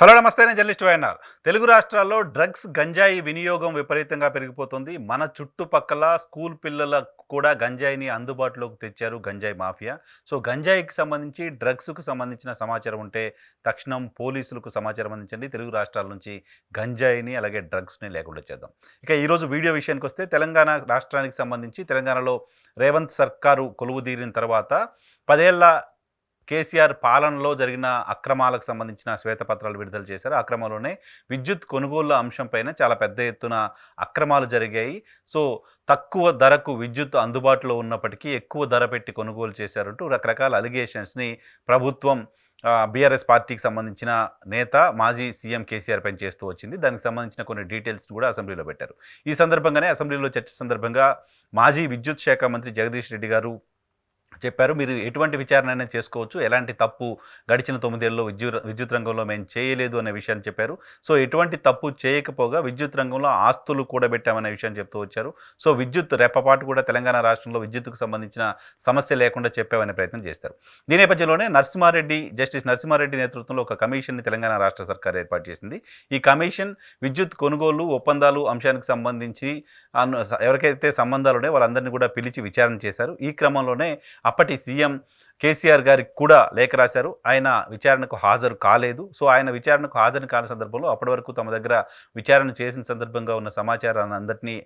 Hello నమస్తే నేను journalist YNR. Telugu రాష్ట్రాల్లో డ్రగ్స్ గంజాయి వినియోగం విపరీతంగా పెరిగిపోతుంది. మన చుట్టుపక్కల స్కూల్ పిల్లలకు కూడా గంజాయిని అందుబాటులోకి తెచ్చారు గంజాయి మాఫియా. సో గంజాయికి సంబంధించి డ్రగ్స్కు సంబంధించిన సమాచారం ఉంటే తక్షణం పోలీసులకు సమాచారం అందించండి. తెలుగు రాష్ట్రాల నుంచి గంజాయిని అలాగే డ్రగ్స్ని లేకుండా చేద్దాం. ఇక ఈరోజు వీడియో విషయానికి వస్తే తెలంగాణ రాష్ట్రానికి సంబంధించి తెలంగాణలో రేవంత్ సర్కారు కొలువు తీరిన తర్వాత పదేళ్ళ కేసీఆర్ పాలనలో జరిగిన అక్రమాలకు సంబంధించిన శ్వేతపత్రాలు విడుదల చేశారు. అక్రమంలోనే విద్యుత్ కొనుగోళ్ళ అంశంపైన చాలా పెద్ద ఎత్తున అక్రమాలు జరిగాయి. సో తక్కువ ధరకు విద్యుత్ అందుబాటులో ఉన్నప్పటికీ ఎక్కువ ధర పెట్టి కొనుగోలు చేశారంటూ రకరకాల అలిగేషన్స్ని ప్రభుత్వం బీఆర్ఎస్ పార్టీకి సంబంధించిన నేత మాజీ సీఎం కేసీఆర్ పైన చేస్తూ వచ్చింది. దానికి సంబంధించిన కొన్ని డీటెయిల్స్ కూడా అసెంబ్లీలో పెట్టారు. ఈ సందర్భంగానే అసెంబ్లీలో చర్చ సందర్భంగా మాజీ విద్యుత్ శాఖ మంత్రి జగదీష్ రెడ్డి గారు చెప్పారు. మీరు ఎటువంటి విచారణ అయినా చేసుకోవచ్చు. ఎలాంటి తప్పు గడిచిన తొమ్మిదేళ్ళలో విద్యుత్ విద్యుత్ రంగంలో మేము చేయలేదు అనే విషయాన్ని చెప్పారు. సో ఎటువంటి తప్పు చేయకపోగా విద్యుత్ రంగంలో ఆస్తులు కూడబెట్టామనే విషయాన్ని చెప్తూ వచ్చారు. సో విద్యుత్ రెప్పపాటు కూడా తెలంగాణ రాష్ట్రంలో విద్యుత్కు సంబంధించిన సమస్య లేకుండా చెప్పామనే ప్రయత్నం చేస్తారు. దీని నేపథ్యంలోనే నరసింహారెడ్డి జస్టిస్ నరసింహారెడ్డి నేతృత్వంలో ఒక కమిషన్ని తెలంగాణ రాష్ట్ర సర్కార్ ఏర్పాటు చేసింది. ఈ కమిషన్ విద్యుత్ కొనుగోలు ఒప్పందాలు అంశానికి సంబంధించి ఎవరికైతే సంబంధాలు ఉన్నాయో వాళ్ళందరినీ కూడా పిలిచి విచారణ చేశారు. ఈ క్రమంలోనే అప్పటి సీఎం కేసీఆర్ గారికి కూడా లేఖ రాశారు. ఆయన విచారణకు హాజరు కాలేదు. సో ఆయన విచారణకు హాజరు కాని సందర్భంలో అప్పటి వరకు తమ దగ్గర విచారణ చేసిన సందర్భంగా ఉన్న సమాచారాన్ని అందరినీ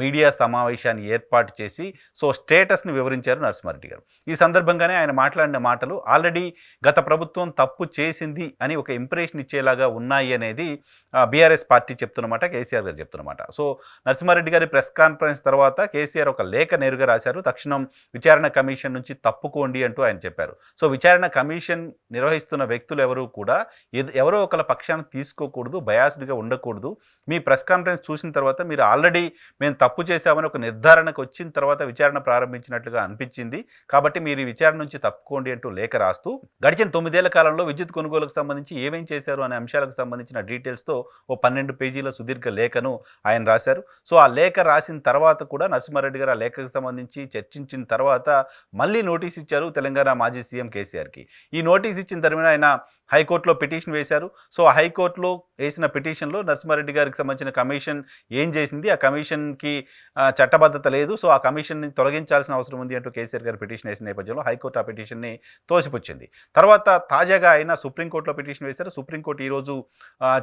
మీడియా సమావేశాన్ని ఏర్పాటు చేసి సో స్టేటస్ని వివరించారు నరసింహారెడ్డి గారు. ఈ సందర్భంగానే ఆయన మాట్లాడిన మాటలు ఆల్రెడీ గత ప్రభుత్వం తప్పు చేసింది అని ఒక ఇంప్రెషన్ ఇచ్చేలాగా ఉన్నాయి అనేది బీఆర్ఎస్ పార్టీ చెప్తున్నమాట కేసీఆర్ గారు చెప్తున్నమాట సో నరసింహారెడ్డి గారి ప్రెస్ కాన్ఫరెన్స్ తర్వాత కేసీఆర్ ఒక లేఖ నేరుగా రాశారు. తక్షణం విచారణ కమిషన్ నుంచి తప్పుకోండి అంటూ ఆయన చెప్పారు. సో విచారణ కమిషన్ నిర్వహిస్తున్న వ్యక్తులు ఎవరూ కూడా ఎవరో ఒకళ్ళ పక్షాన్ని తీసుకోకూడదు బయాస్డ్గా ఉండకూడదు. మీ ప్రెస్ కాన్ఫరెన్స్ చూసిన తర్వాత మీరు ఆల్రెడీ మేము తప్పు చేశామని ఒక నిర్ధారణకు వచ్చిన తర్వాత విచారణ ప్రారంభించినట్లుగా అనిపించింది. కాబట్టి మీరు ఈ విచారణ నుంచి తప్పుకోండి అంటూ లేఖ రాస్తూ గడిచిన తొమ్మిదేళ్ళ కాలంలో విద్యుత్ కొనుగోలుకు సంబంధించి ఏమేం చేశారు అనే అంశాలకు సంబంధించిన డీటెయిల్స్తో ఓ పన్నెండు పేజీల సుదీర్ఘ లేఖను ఆయన రాశారు. సో ఆ లేఖ రాసిన తర్వాత కూడా నరసింహారెడ్డి గారు ఆ లేఖకు సంబంధించి చర్చించిన తర్వాత మళ్ళీ నోటీస్ ఇచ్చారు. తెలంగాణ మాజీ సీఎం కేసీఆర్కి. ఈ నోటీస్ ఇచ్చిన తర్వాత ఆయన హైకోర్టులో పిటిషన్ వేశారు. సో హైకోర్టులో వేసిన పిటిషన్లో నరసింహారెడ్డి గారికి సంబంధించిన కమిషన్ ఏం చేసింది? ఆ కమిషన్కి చట్టబద్ధత లేదు. సో ఆ కమిషన్ని తొలగించాల్సిన అవసరం ఉంది అంటూ కేసీఆర్ గారు పిటిషన్ వేసిన నేపథ్యంలో హైకోర్టు ఆ పిటిషన్ని తోసిపుచ్చింది. తర్వాత తాజాగా ఆయన సుప్రీంకోర్టులో పిటిషన్ వేశారు. సుప్రీంకోర్టు ఈరోజు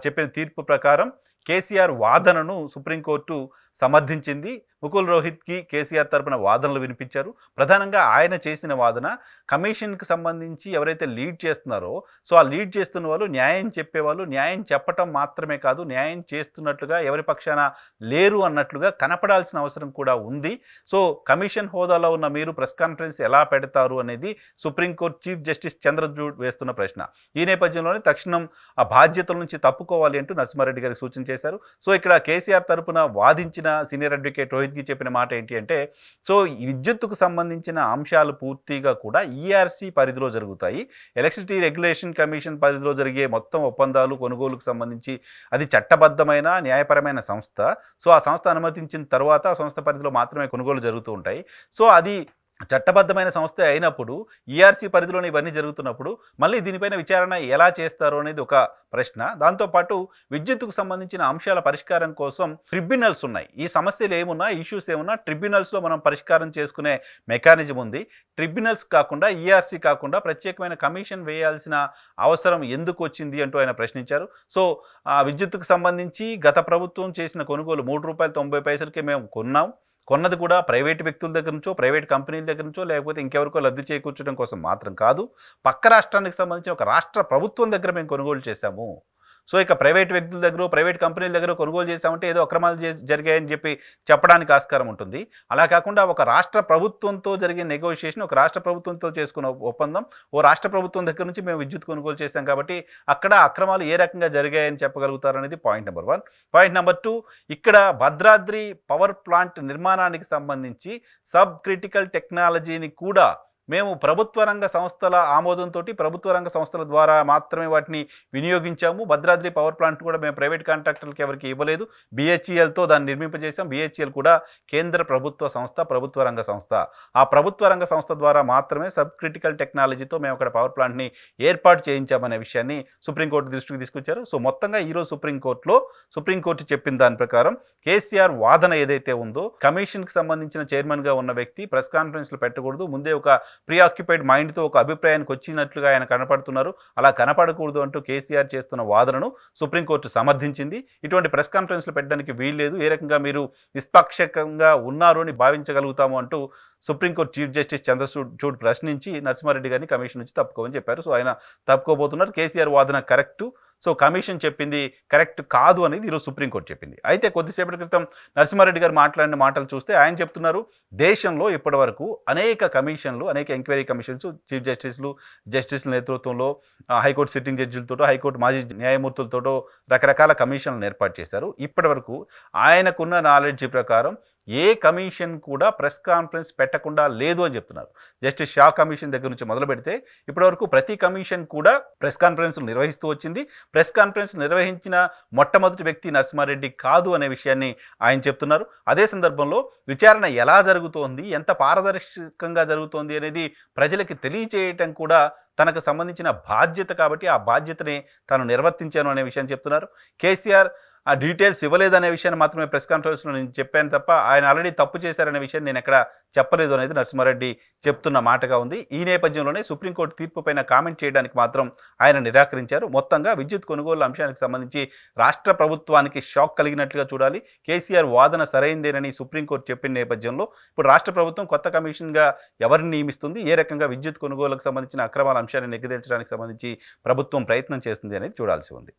చెప్పిన తీర్పు ప్రకారం కేసీఆర్ వాదనను సుప్రీంకోర్టు సమర్థించింది. ముకుల్ రోహిత్కి కేసీఆర్ తరపున వాదనలు వినిపించారు. ప్రధానంగా ఆయన చేసిన వాదన కమిషన్కి సంబంధించి ఎవరైతే లీడ్ చేస్తున్నారో సో ఆ లీడ్ చేస్తున్న వాళ్ళు న్యాయం చెప్పేవాళ్ళు. న్యాయం చెప్పటం మాత్రమే కాదు న్యాయం చేస్తున్నట్లుగా ఎవరి పక్షాన లేరు అన్నట్లుగా కనపడాల్సిన అవసరం కూడా ఉంది. సో కమిషన్ హోదాలో ఉన్న మీరు ప్రెస్ కాన్ఫరెన్స్ ఎలా పెడతారు అనేది సుప్రీంకోర్టు చీఫ్ జస్టిస్ చంద్రచూడ్ వేస్తున్న ప్రశ్న. ఈ నేపథ్యంలోనే తక్షణం ఆ బాధ్యతల నుంచి తప్పుకోవాలి అంటూ నరసింహారెడ్డి గారికి సూచన చేశారు. సో ఇక్కడ కేసీఆర్ తరపున వాదించిన సీనియర్ అడ్వకేట్ రోహిత్కి చెప్పిన మాట ఏంటి అంటే సో విద్యుత్తుకు సంబంధించిన అంశాలు పూర్తిగా కూడా ఈఆర్సీ పరిధిలో జరుగుతాయి. ఎలక్ట్రిసిటీ రెగ్యులేషన్ కమిషన్ పరిధిలో జరిగే మొత్తం ఒప్పందాలు కొనుగోలుకు సంబంధించి అది చట్టబద్ధమైన న్యాయపరమైన సంస్థ. సో ఆ సంస్థ అనుమతించిన తర్వాత ఆ సంస్థ పరిధిలో మాత్రమే కొనుగోలు జరుగుతూ ఉంటాయి. సో అది చట్టబద్ధమైన సంస్థ అయినప్పుడు ఈఆర్సీ పరిధిలోనే ఇవన్నీ జరుగుతున్నప్పుడు మళ్ళీ దీనిపైన విచారణ ఎలా చేస్తారు అనేది ఒక ప్రశ్న. దాంతోపాటు విద్యుత్కు సంబంధించిన అంశాల పరిష్కారం కోసం ట్రిబ్యునల్స్ ఉన్నాయి. ఈ సమస్యలు ఏమున్నా ఇష్యూస్ ఏమున్నా ట్రిబ్యునల్స్లో మనం పరిష్కారం చేసుకునే మెకానిజం ఉంది. ట్రిబ్యునల్స్ కాకుండా ఈఆర్సీ కాకుండా ప్రత్యేకమైన కమిషన్ వేయాల్సిన అవసరం ఎందుకు వచ్చింది అంటూ ఆయన ప్రశ్నించారు. సో విద్యుత్కు విద్యుత్తుకు సంబంధించి గత ప్రభుత్వం చేసిన కొనుగోలు మూడు రూపాయలు తొంభై పైసలకి మేము కొన్నాం. కొన్నది కూడా ప్రైవేట్ వ్యక్తుల దగ్గర నుంచో ప్రైవేట్ కంపెనీల దగ్గర నుంచో లేకపోతే ఇంకెవరికో లబ్ధి చేకూర్చడం కోసం మాత్రం కాదు. పక్క రాష్ట్రానికి సంబంధించి ఒక రాష్ట్ర ప్రభుత్వం దగ్గర మేము కొనుగోలు చేశాము. సో ఇక ప్రైవేట్ వ్యక్తుల దగ్గర ప్రైవేట్ కంపెనీల దగ్గర కొనుగోలు చేశామంటే ఏదో అక్రమాలు జరిగాయని చెప్పి చెప్పడానికి ఆస్కారం ఉంటుంది. అలా కాకుండా ఒక రాష్ట్ర ప్రభుత్వంతో జరిగే నెగోషియేషన్ ఒక రాష్ట్ర ప్రభుత్వంతో చేసుకున్న ఒప్పందం ఓ రాష్ట్ర ప్రభుత్వం దగ్గర నుంచి మేము విద్యుత్ కొనుగోలు చేశాం కాబట్టి అక్కడ అక్రమాలు ఏ రకంగా జరిగాయని చెప్పగలుగుతారు అనేది point number one point number two ఇక్కడ భద్రాద్రి పవర్ ప్లాంట్ నిర్మాణానికి సంబంధించి సబ్ క్రిటికల్ టెక్నాలజీని కూడా మేము ప్రభుత్వ రంగ సంస్థల ఆమోదంతో ప్రభుత్వ రంగ సంస్థల ద్వారా మాత్రమే వాటిని వినియోగించాము. భద్రాద్రి పవర్ ప్లాంట్ కూడా మేము ప్రైవేట్ కాంట్రాక్టర్లకి ఎవరికి ఇవ్వలేదు. బీహెచ్ఈఎల్తో దాన్ని నిర్మింపజేసాం బీహెచ్ఈఎల్ కూడా కేంద్ర ప్రభుత్వ సంస్థ ప్రభుత్వ రంగ సంస్థ. ఆ ప్రభుత్వ రంగ సంస్థ ద్వారా మాత్రమే సబ్ క్రిటికల్ టెక్నాలజీతో మేము అక్కడ పవర్ ప్లాంట్ని ఏర్పాటు చేయించామనే విషయాన్ని సుప్రీంకోర్టు దృష్టికి తీసుకొచ్చారు. సో మొత్తంగా ఈరోజు సుప్రీంకోర్టులో సుప్రీంకోర్టు చెప్పిన దాని ప్రకారం కేసీఆర్ వాదన ఏదైతే ఉందో కమిషన్కి సంబంధించిన చైర్మన్గా ఉన్న వ్యక్తి ప్రెస్ కాన్ఫరెన్స్లు పెట్టకూడదు. ముందే ఒక ప్రీ ఆక్యుపైడ్ మైండ్తో ఒక అభిప్రాయానికి వచ్చినట్లుగా ఆయన కనపడుతున్నారు. అలా కనపడకూడదు అంటూ కేసీఆర్ చేస్తున్న వాదనను సుప్రీంకోర్టు సమర్థించింది. ఇటువంటి ప్రెస్ కాన్ఫరెన్స్లు పెట్టడానికి వీల్లేదు. ఏ రకంగా మీరు నిష్పాక్షకంగా ఉన్నారు అని భావించగలుగుతాము అంటూ సుప్రీంకోర్టు చీఫ్ జస్టిస్ చంద్రచూడ్ ప్రశ్నించి నరసింహారెడ్డి గారిని కమిషన్ నుంచి తప్పుకోమని చెప్పారు. సో ఆయన తప్పుకోబోతున్నారు. కేసీఆర్ వాదన కరెక్టు. సో కమిషన్ చెప్పింది కరెక్ట్ కాదు అనేది ఈరోజు సుప్రీంకోర్టు చెప్పింది. అయితే కొద్దిసేపటి క్రితం నరసింహారెడ్డి గారు మాట్లాడిన మాటలు చూస్తే ఆయన చెప్తున్నారు దేశంలో ఇప్పటివరకు అనేక కమిషన్లు అనేక ఎంక్వైరీ కమిషన్స్ చీఫ్ జస్టిస్లు జస్టిస్ల నేతృత్వంలో హైకోర్టు సిట్టింగ్ జడ్జిలతోటో హైకోర్టు మాజీ న్యాయమూర్తులతోటో రకరకాల కమిషన్లు ఏర్పాటు చేశారు. ఇప్పటివరకు ఆయనకున్న నాలెడ్జ్ ప్రకారం ఏ కమిషన్ కూడా ప్రెస్ కాన్ఫరెన్స్ పెట్టకుండా లేదు అని చెప్తున్నారు. జస్టిస్ షా కమిషన్ దగ్గర నుంచి మొదలు పెడితే ఇప్పటివరకు ప్రతి కమిషన్ కూడా ప్రెస్ కాన్ఫరెన్స్ నిర్వహిస్తూ వచ్చింది. ప్రెస్ కాన్ఫరెన్స్ నిర్వహించిన మొట్టమొదటి వ్యక్తి నరసింహారెడ్డి కాదు అనే విషయాన్ని ఆయన చెప్తున్నారు. అదే సందర్భంలో విచారణ ఎలా జరుగుతోంది ఎంత పారదర్శకంగా జరుగుతోంది అనేది ప్రజలకి తెలియచేయటం కూడా తనకు సంబంధించిన బాధ్యత కాబట్టి ఆ బాధ్యతని తాను నిర్వర్తించాను అనే విషయాన్ని చెప్తున్నారు. కేసీఆర్ ఆ డీటెయిల్స్ ఇవ్వలేదనే విషయాన్ని మాత్రమే ప్రెస్ కాన్ఫరెన్స్లో నేను చెప్పాను తప్ప ఆయన ఆల్రెడీ తప్పు చేశారనే విషయాన్ని నేను ఎక్కడ చెప్పలేదు అనేది నరసింహారెడ్డి చెప్తున్న మాటగా ఉంది. ఈ నేపథ్యంలోనే సుప్రీంకోర్టు తీర్పుపైన కామెంట్ చేయడానికి మాత్రం ఆయన నిరాకరించారు. మొత్తంగా విద్యుత్ కొనుగోలు అంశానికి సంబంధించి రాష్ట్ర ప్రభుత్వానికి షాక్ కలిగినట్లుగా చూడాలి. కేసీఆర్ వాదన సరైందేనని సుప్రీంకోర్టు చెప్పిన నేపథ్యంలో ఇప్పుడు రాష్ట్ర ప్రభుత్వం కొత్త కమిషన్గా ఎవరిని నియమిస్తుంది? ఏ రకంగా విద్యుత్ కొనుగోలుకు సంబంధించిన అక్రమాల అంశాన్ని నెగ్గిదేల్చడానికి సంబంధించి ప్రభుత్వం ప్రయత్నం చేస్తుంది అనేది చూడాల్సి ఉంది.